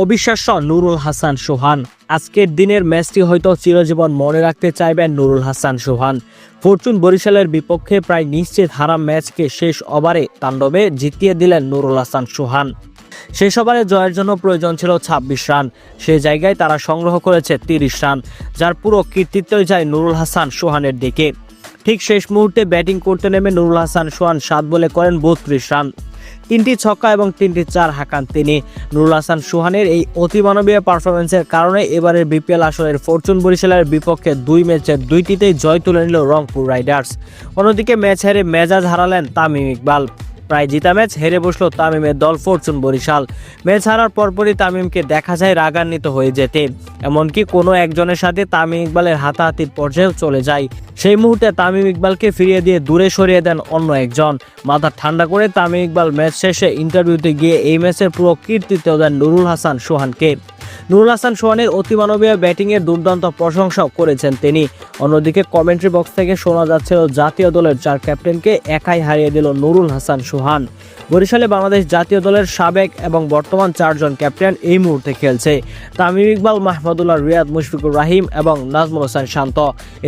অবিশ্বাস্য নুরুল হাসান সোহান। আজকের দিনের ম্যাচটি হয়তো চিরজীবন মনে রাখতে চাইবেন নুরুল হাসান সোহান। ফরচুন বরিশালের বিপক্ষে প্রায় নিশ্চিত হারা ম্যাচকে শেষ ওভারে তাণ্ডবে জিতিয়ে দিলেন নুরুল হাসান সোহান। শেষ ওভারে জয়ের জন্য প্রয়োজন ছিল ২৬ রান। সে জায়গায় তারা সংগ্রহ করেছে তিরিশ রান, যার পুরো কৃতিত্বই যায় নুরুল হাসান সোহানের দিকে। ঠিক শেষ মুহূর্তে ব্যাটিং করতে নেমে নুরুল হাসান সোহান সাত বলে করেন বত্রিশ রান। তিনটি ছক্কা এবং তিনটি চার হাঁকান তিনি। নুরুল হাসান সুহানের এই অতিমানবীয় পারফরমেন্সের কারণে এবারের বিপিএল আসরের ফরচুন বরিশালের বিপক্ষে দুই ম্যাচের দুইটিতেই জয় তুলে নিল রংপুর রাইডার্স। অন্যদিকে ম্যাচ হেরে মেজাজ হারালেন তামিম ইকবাল। প্রায় জিতা ম্যাচ হেরে বসল তামিমের দল ফরচুন বরিশাল। ম্যাচ হারার পরপরই তামিমকে দেখা যায় রাগান্বিত হয়ে যেতে। এমনকি কোনো একজনের সাথে তামিম ইকবালের হাতাহাতির পর্যায়েও চলে যায়। সেই মুহূর্তে তামিম ইকবালকে ফিরিয়ে দিয়ে দূরে সরিয়ে দেন অন্য একজন। মাথা ঠান্ডা করে তামিম ইকবাল ম্যাচ শেষে ইন্টারভিউতে গিয়ে এই ম্যাচের পুরো কীর্তিত্ব দেন নুরুল হাসান সোহানকে। নুরুল হাসান সোহানের অতিমানবীয় ব্যাটিংয়ের দুর্দান্ত প্রশংসাও করেছেন তিনি। অন্যদিকে কমেন্ট্রি বক্স থেকে শোনা যাচ্ছিল, জাতীয় দলের চার ক্যাপ্টেনকে একাই হারিয়ে দিল নুরুল হাসান সোহান। বরিশালে বাংলাদেশ জাতীয় দলের সাবেক এবং বর্তমান চারজন ক্যাপ্টেন এই মুহূর্তে খেলছে। তামিম ইকবাল, মাহমুদুল্লাহ, রিয়াদ, মুশফিকুর রাহিম এবং নাজমুল হোসেন শান্ত।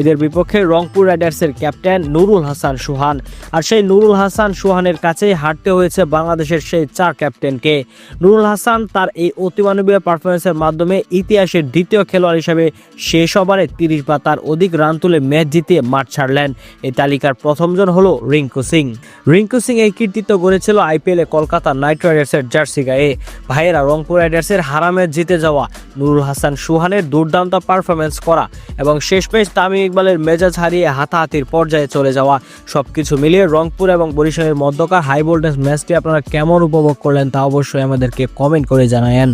এদের বিপক্ষে রংপুর রাইডার্সের ক্যাপ্টেন নুরুল হাসান সুহান। আর সেই নুরুল হাসান সুহানের কাছেই হারতে হয়েছে বাংলাদেশের সেই চার ক্যাপ্টেনকে। নুরুল হাসান তার এই অতিমানবীয় পারফরমেন্সের মাধ্যমে ইতিহাসের দ্বিতীয় খেলোয়াড় হিসেবে শেষ ওভারে তিরিশ বা তার অধিক রান তুলে ম্যাচ জিতিয়ে মাঠ ছাড়লেন। এই তালিকার প্রথমজন হলো রিঙ্কু সিং। রিঙ্কু সিং এই কৃতিত্ব গড়েছিল আইপিএলে কলকাতা নাইট রাইডার্সের জার্সি গায়ে। ভাইয়েরা রংপুর রাইডার্সের হারা ম্যাচ জিতে যাওয়া, নুরুল হাসান সুহানের দুর্দান্ত পারফরমেন্স করা এবং শেষ ম্যাচ তামিম ইকবালের মেজাজ হারিয়ে হাতাহাতির পর্যায়ে চলে যাওয়া। সবকিছু মিলিয়ে রংপুর এবং বরিশালের মধ্যকার হাই ভোল্টেজ ম্যাচটি আপনারা কেমন উপভোগ করলেন তা অবশ্যই আমাদেরকে কমেন্ট করে জানায়েন।